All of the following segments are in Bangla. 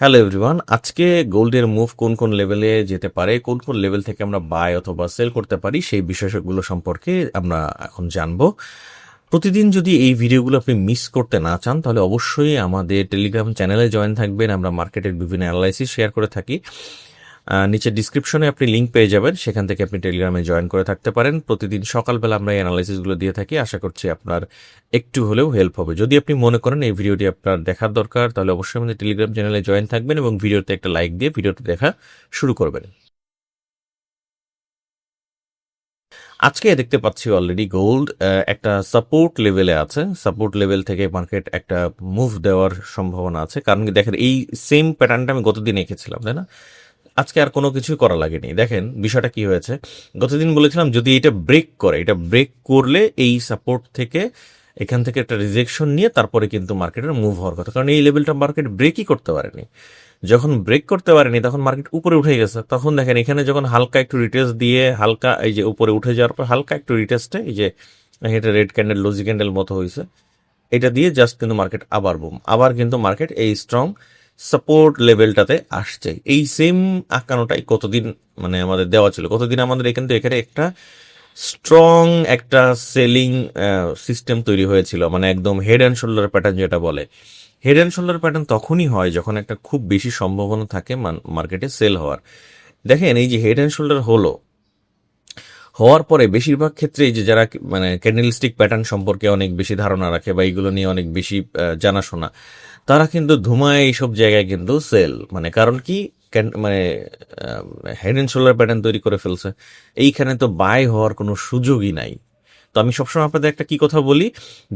হ্যালো এভরিওয়ান আজকে গোল্ডের মুভ কোন কোন লেভেলে যেতে পারে, কোন কোন লেভেল থেকে আমরা বাই অথবা সেল করতে পারি, সেই বিষয়গুলো সম্পর্কে আমরা এখন জানব। প্রতিদিন যদি এই ভিডিওগুলো আপনি মিস করতে না চান, তাহলে অবশ্যই আমাদের টেলিগ্রাম চ্যানেলে জয়েন থাকবেন। আমরা মার্কেটের বিভিন্ন অ্যানালাইসিস শেয়ার করে থাকি। নিচে ডিসক্রিপশনে আপনি লিঙ্ক পেয়ে যাবেন। সেখান থেকে আপনি টেলিগ্রামে জয়েন করে থাকতে পারেন। প্রতিদিন সকালবেলা আমরা এই অ্যানালাইসিসগুলো দিয়ে থাকি। আশা করছি আপনার একটু হলেও হেল্প হবে। যদি আপনি মনে করেন এই ভিডিওটি আপনার দেখার দরকার, তাহলে অবশ্যই আমাদের টেলিগ্রাম চ্যানেলে জয়েন থাকবেন এবং ভিডিওতে একটা লাইক দিয়ে ভিডিওটি দেখা শুরু করবেন। আজকে দেখতে পাচ্ছি অলরেডি গোল্ড একটা সাপোর্ট লেভেলে আছে। সাপোর্ট লেভেল থেকে মার্কেট একটা মুভ দেওয়ার সম্ভাবনা আছে। কারণ দেখেন, এই সেম প্যাটার্নটা আমি গতদিন এঁকেছিলাম, তাই না? আজকে আর কোনো কিছুই করা লাগেনি। দেখেন বিষয়টা কি হয়েছে। গতদিন বলেছিলাম, যদি এটা ব্রেক করে, এটা ব্রেক করলে এই সাপোর্ট থেকে, এখান থেকে একটা রিজেকশন নিয়ে তারপরে কিন্তু মার্কেটের মুভ হওয়ার কথা। কারণ এই লেভেলটা মার্কেট ব্রেকই করতে পারেনি। যখন ব্রেক করতে পারেনি, তখন মার্কেট উপরে উঠে গেছে। তখন দেখেন এখানে যখন হালকা একটু রিটেস্ট দিয়ে, হালকা এই যে উপরে উঠে যাওয়ার পর, হালকা একটু রিটেস্টে এই যে এটা রেড ক্যান্ডেল লজি ক্যান্ডেল মতো হয়েছে। এটা দিয়ে জাস্ট কিন্তু মার্কেট আবার বুম আবার কিন্তু মার্কেট এই স্ট্রং সাপোর্ট লেভেলটাতে আসছে। এই সেম আঁকানোটাই কতদিন মানে আমাদের দেওয়া ছিল। কতদিন আমাদের এখান থেকে এখানে একটা স্ট্রং একটা সেলিং সিস্টেম তৈরি হয়েছিল। মানে একদম হেড অ্যান্ড শোল্ডার প্যাটার্ন যেটা বলে। হেড অ্যান্ড শোল্ডার প্যাটার্ন তখনই হয় যখন একটা খুব বেশি সম্ভাবনা থাকে মার্কেটে সেল হওয়ার। দেখেন, এই যে হেড অ্যান্ড শোল্ডার হলো, হওয়ার পরে বেশিরভাগ ক্ষেত্রে এই যে যারা মানে ক্যান্ডেলস্টিক প্যাটার্ন সম্পর্কে অনেক বেশি ধারণা রাখে বা এইগুলো নিয়ে অনেক বেশি জানাশোনা তারা কিন্তু ধুমায় এইসব জায়গায় কিন্তু সেল। মানে কারণ কি? মানে হেড অ্যান্ড শোল্ডার প্যাটার্ন তৈরি করে ফেলছে। এইখানে তো বাই হওয়ার কোনো সুযোগই নাই। তো আমি সবসময় আপনাদের একটা কি কথা বলি?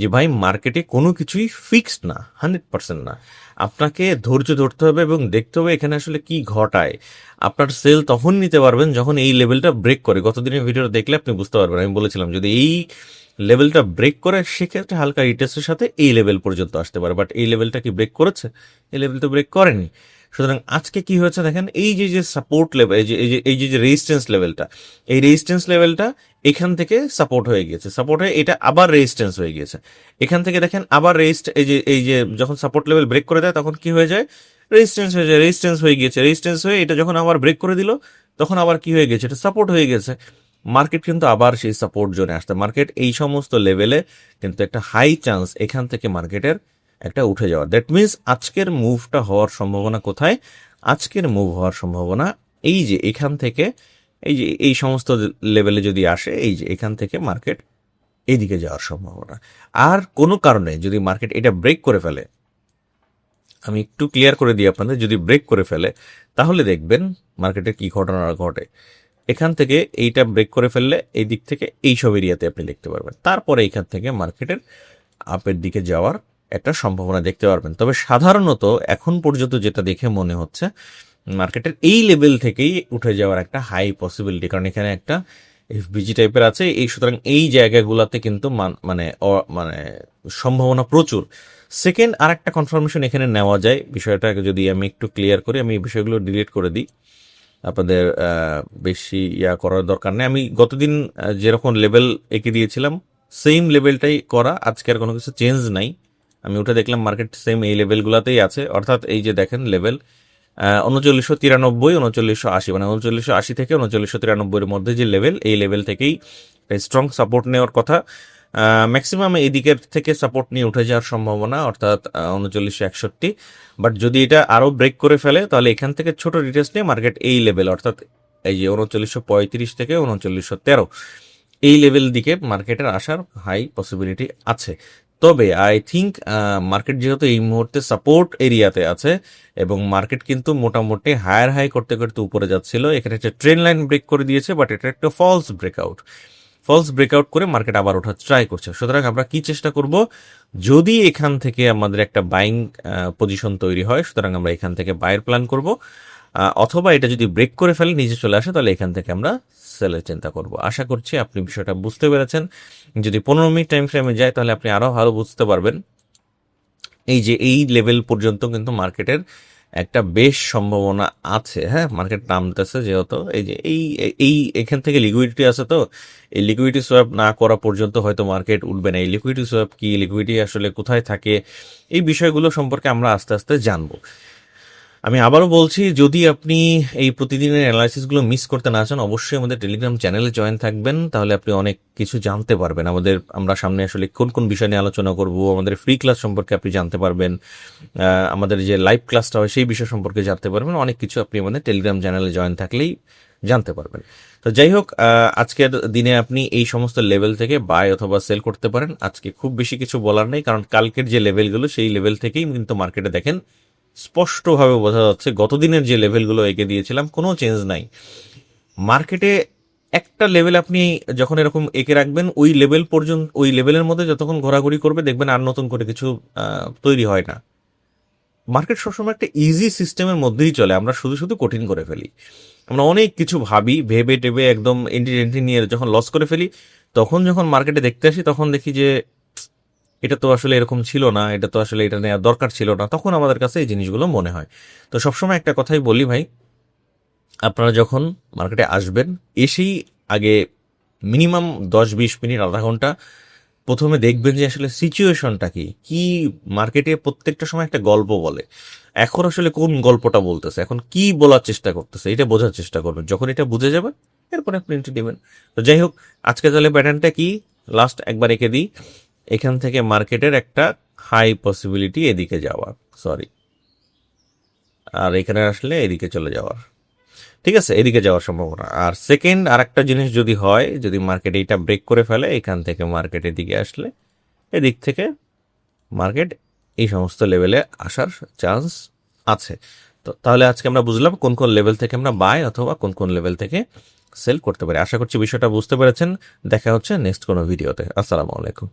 যে ভাই মার্কেটে কোনো কিছুই ফিক্সড না হান্ড্রেড পার্সেন্ট না। আপনাকে ধৈর্য ধরতে হবে এবং দেখতে হবে এখানে আসলে কি ঘটায়। আপনার সেল তখন নিতে পারবেন যখন এই লেভেলটা ব্রেক করে। গতদিনের ভিডিওটা দেখলে আপনি বুঝতে পারবেন। আমি বলেছিলাম, যদি এই লেভেলটা ব্রেক করে সেক্ষেত্রে হালকা রিটেস্টের সাথে এই লেভেল পর্যন্ত আসতে পারে। বাট এই লেভেলটা কি ব্রেক করেছে? এই লেভেল তো ব্রেক করেনি। সুতরাং আজকে কি হয়েছে দেখেন, এই যে যে সাপোর্ট লেভেল এই যে এই যে যে রেজিস্ট্যান্স লেভেলটা এই রেজিস্ট্যান্স লেভেলটা এখান থেকে সাপোর্ট হয়ে গিয়েছে। সাপোর্ট হয়ে, এটা আবার রেজিস্ট্যান্স হয়ে গিয়েছে। এখান থেকে দেখেন আবার রেজিস্ট এই যে এই যে, যখন সাপোর্ট লেভেল ব্রেক করে দেয়, তখন কি হয়ে যায়? রেজিস্ট্যান্স হয়ে যায় রেজিস্ট্যান্স হয়ে গিয়েছে রেজিস্ট্যান্স হয়ে এটা যখন আবার ব্রেক করে দিল, তখন আবার কি হয়ে গেছে এটা সাপোর্ট হয়ে গেছে। মার্কেট কিন্তু আবার সেই সাপোর্ট জোনে আসতে মার্কেট এই সমস্ত লেভেলে কিন্তু একটা হাই চান্স এখান থেকে মার্কেটের একটা উঠে যাওয়া। দ্যাট মিনস আজকের মুভটা হওয়ার সম্ভাবনা কোথায়? আজকের মুভ হওয়ার সম্ভাবনা এই যে এখান থেকে, এই যে এই সমস্ত লেভেলে যদি আসে, এই যে এখান থেকে মার্কেট এইদিকে যাওয়ার সম্ভাবনা। আর কোনো কারণে যদি মার্কেট এটা ব্রেক করে ফেলে, আমি একটু ক্লিয়ার করে দিই আপনাদের, যদি ব্রেক করে ফেলে, তাহলে দেখবেন মার্কেটে কি ঘটনা ঘটে। এখান থেকে এইটা ব্রেক করে ফেললে এই দিক থেকে এই সব এরিয়াতে আপনি দেখতে পারবেন। তারপরে এইখান থেকে মার্কেটের আপের দিকে যাওয়ার একটা সম্ভাবনা দেখতে পারবেন। তবে সাধারণত এখন পর্যন্ত যেটা দেখে মনে হচ্ছে মার্কেটের এই লেভেল থেকেই উঠে যাওয়ার একটা হাই পসিবিলিটি কারণ এখানে একটা এফবিজি টাইপের আছে, এই সুতরাং এই জায়গাগুলোতে কিন্তু মান- মানে সম্ভাবনা প্রচুর। সেকেন্ড আর একটা কনফার্মেশন এখানে নেওয়া যায়। বিষয়টাকে যদি আমি একটু ক্লিয়ার করি, আমি এই বিষয়গুলো ডিলিট করে দিই। আপনাদের বেশি ইয়া করার দরকার নেই। আমি গতদিন যেরকম লেভেল এঁকে দিয়েছিলাম সেম লেভেলটাই করা। আজকে আর কোনো কিছু চেঞ্জ নাই। আমি ওটা দেখলাম মার্কেট সেম এই লেভেলগুলোতেই আছে। অর্থাৎ এই যে দেখেন লেভেল উনচল্লিশশো তিরানব্বই, উনচল্লিশশো আশি মানে উনচল্লিশশো আশি থেকে উনচল্লিশশো তিরানব্বইয়ের মধ্যে যে লেভেল এই লেভেল থেকেই স্ট্রং সাপোর্ট নেওয়ার কথা। ম্যাক্সিমাম এদিকের থেকে সাপোর্ট নিয়ে উঠে যাওয়ার সম্ভাবনা, অর্থাৎ উনচল্লিশশো একষট্টি। বাট যদি এটা আরও ব্রেক করে ফেলে, তাহলে এখান থেকে ছোট রিটেস্ট নিয়ে মার্কেট এই লেভেল অর্থাৎ এই যে উনচল্লিশশো পঁয়ত্রিশ থেকে উনচল্লিশশো তেরো। এই লেভেল দিকে মার্কেটের আসার হাই পসিবিলিটি আছে। তবে আই থিঙ্ক মার্কেট যেহেতু এই মুহূর্তে সাপোর্ট এরিয়াতে আছে, এবং মার্কেট কিন্তু মোটামুটি হায়ার হাই করতে করতে উপরে যাচ্ছিল, এখানে একটা ট্রেন লাইন ব্রেক করে দিয়েছে বাট এটা একটা ফলস ব্রেকআউট ফলস ব্রেকআউট করে মার্কেট আবার ওঠার ট্রাই করছে। সুতরাং আমরা কি চেষ্টা করব? যদি এখান থেকে আমাদের একটা বাইং পজিশন তৈরি হয়, সুতরাং আমরা এখান থেকে বাইয়ের প্ল্যান করব অথবা এটা যদি ব্রেক করে ফেলে নিচে চলে আসে, তাহলে এখান থেকে আমরা সেলের চিন্তা করব। আশা করছি আপনি বিষয়টা বুঝতে পেরেছেন। যদি পনেরো মিনিট টাইম ফ্রেমে যায়, তাহলে আপনি আরও ভালো বুঝতে পারবেন। এই যে এই লেভেল পর্যন্ত কিন্তু মার্কেটের একটা বেশ সম্ভাবনা আছে হ্যাঁ? মার্কেট নামতেছে যেহেতু। এই যে, এই এই, এখান থেকে লিকুইডিটি আছে তো। এই লিকুইডিটি সোয়াপ না করা পর্যন্ত হয়তো মার্কেট উঠবে না। এই লিকুইডিটি সোয়াপ কি লিকুইডিটি আসলে কোথায় থাকে, এই বিষয়গুলো সম্পর্কে আমরা আস্তে আস্তে জানব। আমি আবারও বলছি, যদি আপনি এই প্রতিদিনের অ্যানালাইসিসগুলো মিস করতে না চান, অবশ্যই আমাদের টেলিগ্রাম চ্যানেলে জয়েন থাকবেন, তাহলে আপনি অনেক কিছু জানতে পারবেন। আমাদের, আমরা সামনে আসলে কোন কোন বিষয় নিয়ে আলোচনা করব, আমাদের ফ্রি ক্লাস সম্পর্কে আপনি জানতে পারবেন আমাদের যে লাইভ ক্লাসটা হয়, সেই বিষয় সম্পর্কে জানতে পারবেন, অনেক কিছু আপনি আমাদের টেলিগ্রাম চ্যানেলে জয়েন থাকলেই জানতে পারবেন। তো যাই হোক আজকের দিনে আপনি এই সমস্ত লেভেল থেকে বাই অথবা সেল করতে পারেন। আজকে খুব বেশি কিছু বলার নেই, কারণ কালকের যে লেভেলগুলো সেই লেভেল থেকেই কিন্তু মার্কেটে দেখেন স্পষ্টভাবে বোঝা যাচ্ছে, গতদিনের যে লেভেলগুলো এঁকে দিয়েছিলাম, কোনো চেঞ্জ নাই। মার্কেটে একটা লেভেল আপনি যখন এরকম এঁকে রাখবেন, ওই লেভেল পর্যন্ত, ওই লেভেলের মধ্যে যতক্ষণ ঘোরাঘুরি করবে, দেখবেন আর নতুন করে কিছু তৈরি হয় না। মার্কেট সবসময় একটা ইজি সিস্টেমের মধ্যেই চলে। আমরা শুধু শুধু কঠিন করে ফেলি। আমরা অনেক কিছু ভাবি ভেবে টেবে একদম এন্ট্রি টেন্ট্রি নিয়ে যখন লস করে ফেলি, তখন যখন মার্কেটে দেখতে আসি, তখন দেখি যে এটা তো আসলে এরকম ছিল না, এটা তো আসলে এটা নেওয়ার দরকার ছিল না। তখন আমাদের কাছে এই জিনিসগুলো মনে হয়। তো সবসময় একটা কথাই বলি ভাই, আপনারা যখন মার্কেটে আসবেন, এসেই আগে মিনিমাম দশ বিশ মিনিট, আধা ঘণ্টা প্রথমে দেখবেন যে আসলে সিচুয়েশনটা কি। কি মার্কেটে প্রত্যেকটা সময় একটা গল্প বলে। এখন আসলে কোন গল্পটা বলতেছে? এখন কি বলার চেষ্টা করতেছে? এটা বোঝার চেষ্টা করবেন। যখন এটা বুঝে যাবেন, এরপরে আপনি এন্ট্রি নেবেন। তো যাই হোক আজকে তাহলে প্যাটার্নটা কি? লাস্ট একবার এঁকে দিই। এখান থেকে মার্কেটের একটা হাই পসিবিলিটি এদিকে যাওয়ার সরি আর এখানে আসলে এদিকে চলে যাওয়ার। ঠিক আছে, এদিকে যাওয়ার সম্ভাবনা। আর সেকেন্ড আর একটা জিনিস যদি হয়, যদি মার্কেট এইটা ব্রেক করে ফেলে, এখান থেকে মার্কেট এদিকে আসলে এদিক থেকে মার্কেট এই সমস্ত লেভেলে আসার চান্স আছে। তো তাহলে আজকে আমরা বুঝলাম কোন কোন লেভেল থেকে আমরা বাই অথবা কোন কোন লেভেল থেকে সেল করতে পারি। আশা করছি বিষয়টা বুঝতে পেরেছেন। দেখা হচ্ছে নেক্সট কোনো ভিডিওতে আসসালামু আলাইকুম।